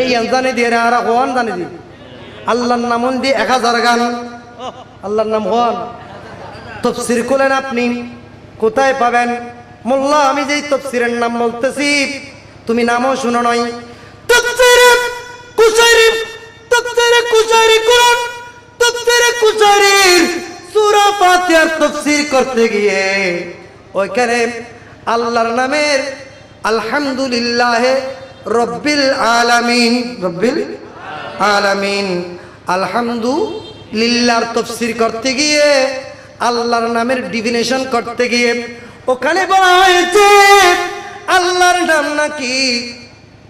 এই জানি দিয়ে রে, আর হওয়ান জানি দি আল্লাহর নাম দিয়ে এক হাজার গান। আল্লাহর নাম হওয়ান তফসির করলেন আপনি, কোথায় পাবেন? মোল্লা, আমি যেই তফসিরের নাম বলতেছি, তুমি নামও শুনো নয় তফসিরে কুশারি তফসিরে কুশারি কোরআন তফসিরে কুশারির সূরা ফাতিহার তফসির করতে গিয়ে, ওইখানে আল্লাহর নামের আলহামদুলিল্লাহ রব্বিল আলামিন রব্বিল আলামিন। আলহামদু লিল্লার তফসির করতে গিয়ে আল্লাহর নামের ডিফিনেশন করতে গিয়ে ওখানে বলা হয়েছে আল্লাহর নাম নাকি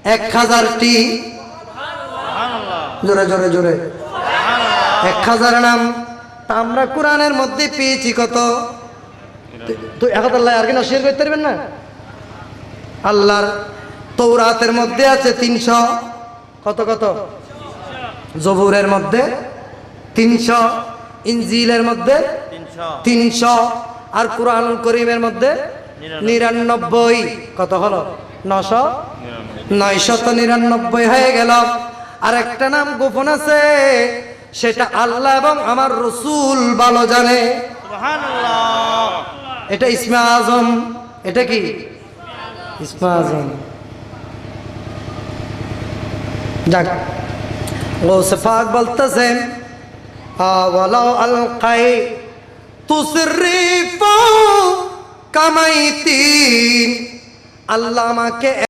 এক হাজারটি? জোরে জোরে জোরে। এক হাজার নাম। তা আমরা কোরআনের মধ্যে পেয়েছি কত? তো এক হাজার লাই আর কি নশিয়ার করতে পারবেন না? আল্লাহর তৌরাতের মধ্যে আছে তিনশো কত কত? জবুরের মধ্যে তিনশো ইঞ্জিলের মধ্যে তিনশো। আর কোরআনুল করিমের মধ্যে নিরানব্বই। কত হলো? নশো? নয়শত নিরানব্বই হয়ে গেল। আর একটা নাম গোপন আছে সেটা আল্লাহ এবং আমার রসুল ভালো জানে। এটা ইসমা আজম। এটা কি? ইসমা আজম। যাক গৌসে পাক বলতেছেন আওয়ালাও আলকাই তুসরিফা কামাইতিন আল্লাহ আমাকে